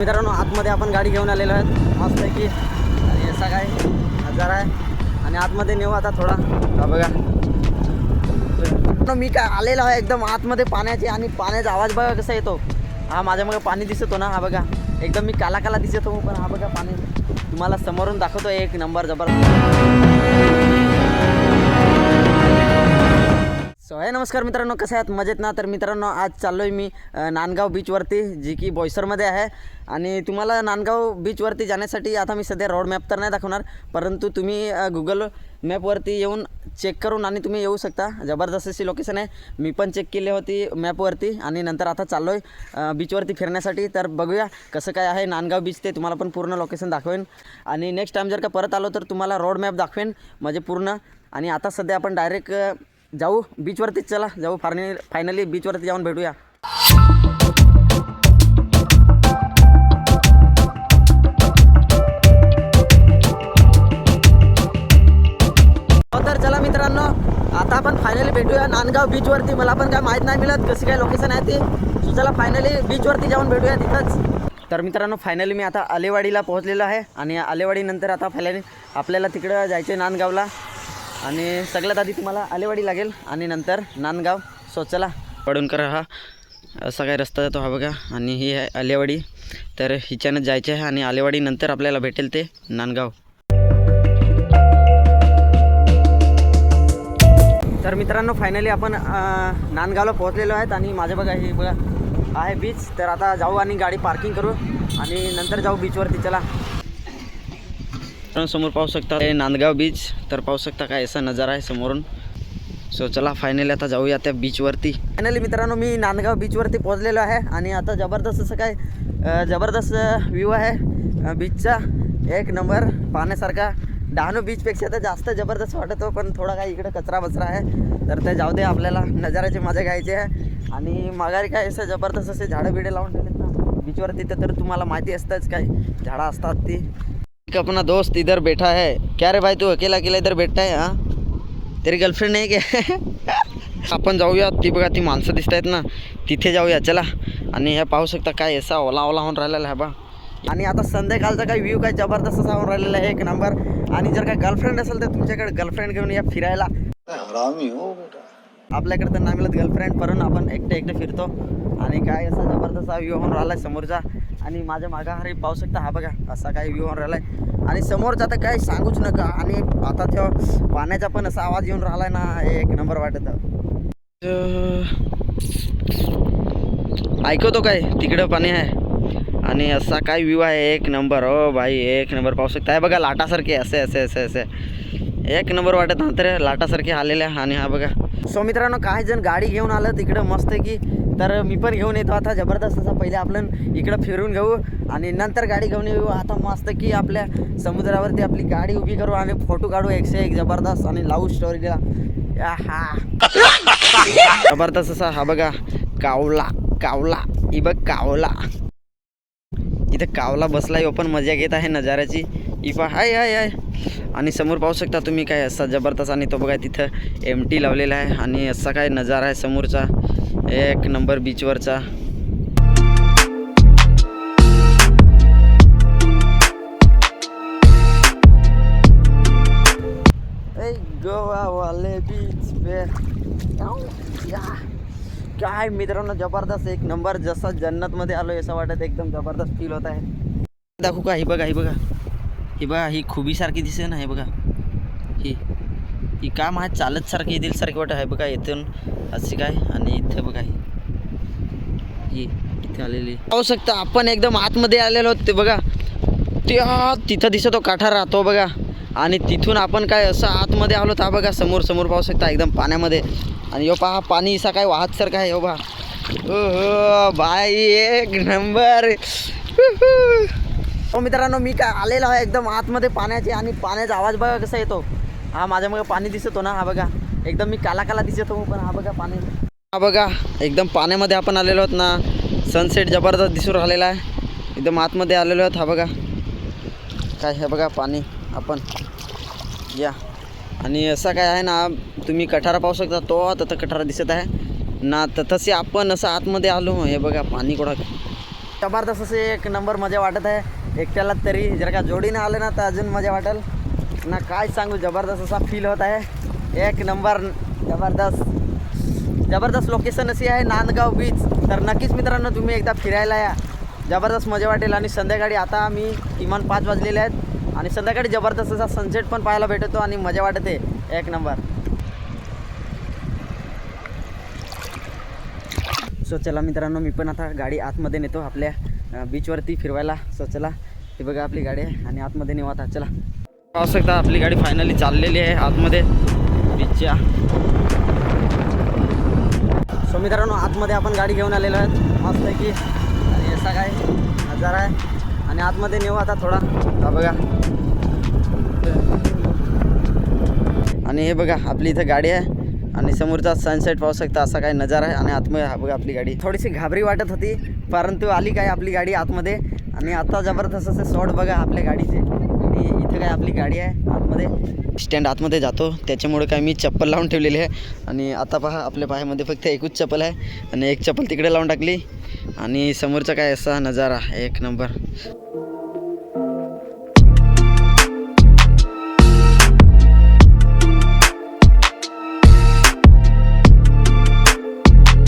मित्रांनो आतमध्ये आपण गाडी घेऊन आलेलो आहेत. मस्त की आणि असा काय नजारा आहे. आणि आतमध्ये नेऊ आता थोडा. हा बघा. मी काय आलेलो आहे एकदम आतमध्ये पाण्याचे आणि पाण्याचा आवाज बघा कसा येतो. हा माझ्या मग पाणी दिसतो ना हा बघा. एकदम मी काला काला दिसतो पण हा बघा पाणी. तुम्हाला समोरून दाखवतो एक नंबर जबरदस्त. सो आहे नमस्कार मित्रांनो कसे आहात? मजेत ना? तर मित्रांनो आज चाललो आहे मी नांदगाव बीचवरती जी की बॉयसरमध्ये आहे. आणि तुम्हाला नांदगाव बीचवरती जाण्यासाठी आता मी सध्या रोड मॅप तर नाही दाखवणार परंतु तुम्ही गुगल मॅपवरती येऊन चेक करून आणि तुम्ही येऊ शकता. जबरदस्त अशी लोकेशन आहे. मी पण चेक केली होती मॅपवरती आणि नंतर आता चाललो आहे बीचवरती फिरण्यासाठी. तर बघूया कसं काय आहे नांदगाव बीच ते. तुम्हाला पण पूर्ण लोकेशन दाखवेन. आणि नेक्स्ट टाईम जर का परत आलो तर तुम्हाला रोड मॅप दाखवेन म्हणजे पूर्ण. आणि आता सध्या आपण डायरेक्ट जाऊ बीचवरतीच चला. जाऊ फायनली फायनली बीचवरती जाऊन भेटूया. हो तर चला मित्रांनो आता आपण फायनली भेटूया नांदगाव बीचवरती मला पण काय माहीत नाही मिळत कशी काय लोकेशन आहे ती. सो चला फायनली बीचवरती जाऊन भेटूया तिथंच. तर मित्रांनो फायनली मी आता आलेवाडीला पोहोचलेलो आहे. आणि आलेवाडीनंतर आता फायनली आपल्याला तिकडं जायचं आहे नांदगावला. आणि सगळ्यात आधी तुम्हाला आलेवाडी लागेल आणि नंतर नांदगाव. सो चला पडूनकर हा. असा काय रस्ता जातो हा बघा. आणि ही आहे आलेवाडी. तर हिच्यानं जायचं आहे आणि आलेवाडी नंतर आपल्याला भेटेल ते नांदगाव. तर मित्रांनो फायनली आपण नांदगावला पोहोचलेलो आहेत आणि माझ्या बघा हे बघा आहे बीच तर आता जाऊ आणि गाडी पार्किंग करू. आणि नंतर जाऊ बीचवरती चला. समोर पाहू शकता नांदगाव बीच तर पाहू शकता काय असा नजारा आहे समोरून. सो चला फायनली आता जाऊया त्या बीचवरती फायनली मित्रांनो मी नांदगाव बीचवरती पोहोचलेलो आहे आणि आता जबरदस्त असं काय जबरदस्त व्ह्यू आहे. बीचचा एक नंबर पाहण्यासारखा. डहाणू बीचपेक्षा तर जास्त जबरदस्त वाटतो पण थोडा काही इकडे कचरा बचरा आहे. तर ते जाऊ दे आपल्याला नजाराची मजा घ्यायची आहे. आणि माघारी काय असं जबरदस्त असे झाडं बिडे लावून ठेवलेत ना. बीचवरती तर तर तुम्हाला माहिती असतंच काय झाडं असतात ती. एक अपना दोस्त इधर बैठा है। क्या रे भाई तू अकेला अकेला इधर बैठा है हाँ? तेरी गर्लफ्रेंड नाही का आपण जाऊया ती बघा ती माणसं दिसत आहेत ना तिथे जाऊया चला. आणि हे पाहू शकता काय असा ओला ओला होऊन राहिलेला आहे बा. आणि आता संध्याकाळचा काही व्ह्यू काय जबरदस्त असा होऊन राहिलेला आहे एक नंबर आणि जर का गर्लफ्रेंड असेल तर तुमच्याकडे गर्लफ्रेंड घेऊन या फिरायला. हो आपल्याकडे तर नाही मिळत गर्लफ्रेंड परंतु आपण एकटे एकटे फिरतो. आणि काय असा जबरदस्त व्ह्यू होऊन राहिला आहे समोरचा. आणि माझ्या मागाहारी पाहू शकता हा बघा असा काही व्ह्यू होऊन राहिला आहे आणि समोरचा तर काही सांगूच नका. आणि आता तेव्हा पाण्याचा पण असा आवाज येऊन राहिला आहे ना एक नंबर वाटत. ऐकवतो काय? तिकडं पाणी आहे. आणि असा काय व्ह्यू आहे? एक नंबर. हो भाई एक नंबर पाहू शकता आहे बघा लाटासारखे असे असे असे असे. एक नंबर वाटत ना तर लाटासारखे आलेले आहे आणि हा बघा. सो मित्रांनो काही जण गाडी घेऊन आलं. तिकडं मस्त की तर मी पण घेऊन येतो आता जबरदस्त असं पहिले आपण इकडं फिरून घेऊ आणि नंतर गाडी घेऊन येऊ. आता मस्त की आपल्या समुद्रावरती आपली गाडी उभी करू आणि फोटो काढू एकशे एक जबरदस्त आणि लावू स्टोरीला हा जबरदस्त असा हा बघा कावला कावला इ बघ कावला. इथं कावला बसलाय पण मजा घेत आहे नजाऱ्याची. इफा हाय हाय हाय. आणि समोर पाहू शकता तुम्ही काय असा जबरदस्त आणि तो बघा तिथं एम टी लावलेला आहे आणि असा काय नजारा आहे समोरचा. एक नंबर बीचवरचा ए बीच पे. या. काय मित्रांनो जबरदस्त एक नंबर जसा जन्नतमध्ये आलो असं वाटत एकदम जबरदस्त फील होत आहे. दाखवू का? ही बघा ही बघा. ही बघा ही खुबीसारखी दिसे ना हे बघा. ही. ही काय माहीत चालत सारखी दिल सारखी वाटत. आहे बघा इथून अशी काय आणि इथे बघा ही. इथे आलेली. पाहू शकता आपण एकदम आतमध्ये आलेलो आहोत ते बघा. त्या तिथं दिसतो काठा राहतो बघा. आणि तिथून आपण काय असं आतमध्ये आलो तर हा बघा समोर समोर पाहू शकता एकदम पाण्यामध्ये. आणि यो पहा पाणी इसा काय वाहत सर आहे हो बा हो बाई एक नंबर. हो मित्रांनो मी काय आलेलो आहे एकदम आतमध्ये पाण्याचे आणि पाण्याचा आवाज बघा कसा येतो. हा माझ्यामुळे पाणी दिसतो ना हा बघा. एकदम मी काला काला दिसतो पण हा बघा पाणी. हा बघा एकदम पाण्यामध्ये आपण आलेलो आहोत ना. सनसेट जबरदस्त दिसून राहिलेला आहे. एकदम आतमध्ये आलेलो आहोत हा बघा. काय हे बघा पाणी आपण. या. आणि असं काय आहे ना तुम्ही कठारा पाहू शकता तो तिथं कठारा दिसत आहे. ना तर तसे आपण असं आतमध्ये आलो हे बघा पाणी कुठं जबरदस्त असे एक नंबर मजा वाटत आहे. एकट्याला तरी जर का जोडीने आलं ना तर अजून मजा वाटेल. ना काय सांगू जबरदस्त असा फील होत आहे. एक नंबर जबरदस्त जबरदस्त लोकेशन अशी आहे नांदगाव बीच तर नक्कीच मित्रांनो तुम्ही एकदा फिरायला या. जबरदस्त मजा वाटेल. आणि संध्याकाळी आता मी किमान पाच वाजलेले आहेत. आणि संध्याकाळी जबरदस्त असा सनसेट पण पाहायला भेटतो आणि मजा वाटते. एक नंबर सो चला मित्रांनो मी पण आता गाडी आतमध्ये नेतो आपल्या बीचवरती फिरवायला. सो चला हे बघा आपली गाडी आहे. आणि आतमध्ये नेऊ आता. चला. पाहू शकता आपली गाडी फायनली चाललेली आहे आतमध्ये. बीचच्या सो मित्रांनो आतमध्ये आपण गाडी घेऊन आलेलो आहेत. मस्त आहे की आणि असा काय नजारा आहे. आणि आतमध्ये नेऊ आता थोडा. हा बघा. आणि हे बघा आपली इथं गाडी आहे. आणि समोरचा सनसेट पाहू शकता असा काय नजारा आहे. आणि आतमध्ये हा बघा आपली गाडी. थोडीशी घाबरी वाटत होती परंतु आली काय आपली गाडी आतमध्ये. आणि आता जबरदस्त असे शॉट बघा आपल्या गाडीचे. इथं काय आपली गाडी आहे आतमध्ये. स्टँड आतमध्ये जातो. त्याच्यामुळे काय मी चप्पल लावून ठेवलेली आहे. आणि आता पहा आपल्या पायामध्ये फक्त एकच चप्पल आहे. आणि एक चप्पल तिकडे लावून टाकली. आणि समोरचा काय असा नजारा एक नंबर.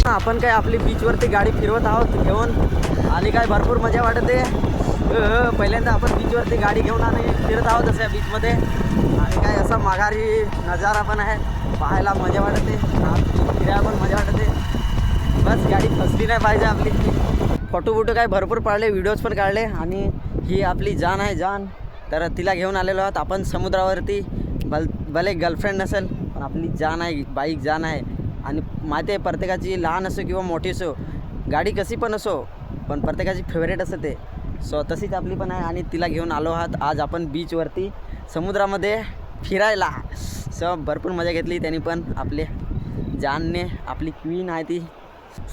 आपण काय आपली बीचवरती गाडी फिरवत आहोत घेऊन. आणि काय भरपूर मजा वाटते. पहिल्यांदा आपण बीचवरती गाडी घेऊन आणि फिरत आहोत अशा बीचमध्ये आणि काय असा माघारी नजारा पण आहे. पाहायला मजा वाटते. फिरायला पण मजा वाटते. बस गाडी फसली नाही पाहिजे आपली. फोटो बिटो काय भरपूर पाडले व्हिडिओज पण काढले. आणि ही आपली जान आहे जान. तर तिला घेऊन आलेलो आहोत. आपण समुद्रावरती. भल भले गर्लफ्रेंड नसेल पण आपली जान आहे बाईक जान आहे. आणि माहिती आहे प्रत्येकाची लहान असो किंवा मोठी असो गाडी कशी पण असो पण प्रत्येकाची फेवरेट असते ते. सो तशीच आपली पण आहे आणि तिला घेऊन आलो आहात. आज आपण बीचवरती समुद्रामध्ये फिरायला. सो भरपूर मजा घेतली त्यांनी पण. आपले जानने आपली क्वीन आहे ती.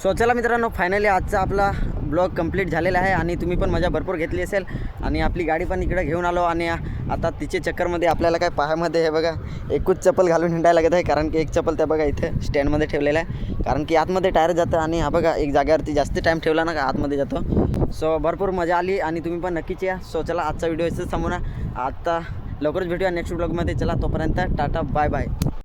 सो चला मित्रांनो फायनली आजचा आपला ब्लॉग कंप्लीट झालेला आहे आणि तुम्ही पण मजा भरपूर घेतली असेल. आणि आपली गाडी पण इकडे घेऊन आलो आणि आता तिचे चक्करमध्ये आपल्याला काय पायामध्ये हे बघा एकूच चप्पल घालून हिंडायला लागत आहे कारण की एक चप्पल त्या बघा इथे स्टँडमध्ये ठेवलेलं आहे. कारण की आतमध्ये टायर जातं आणि हा बघा एक जागेवरती जास्त टाईम ठेवला ना का आतमध्ये जातो. सो भरपूर मजा आली आणि तुम्ही पण नक्कीच या. सो चला आजचा व्हिडिओ इथंच थांबू ना. आता लवकरच भेटूया नेक्स्ट ब्लॉगमध्ये चला तोपर्यंत टाटा बाय बाय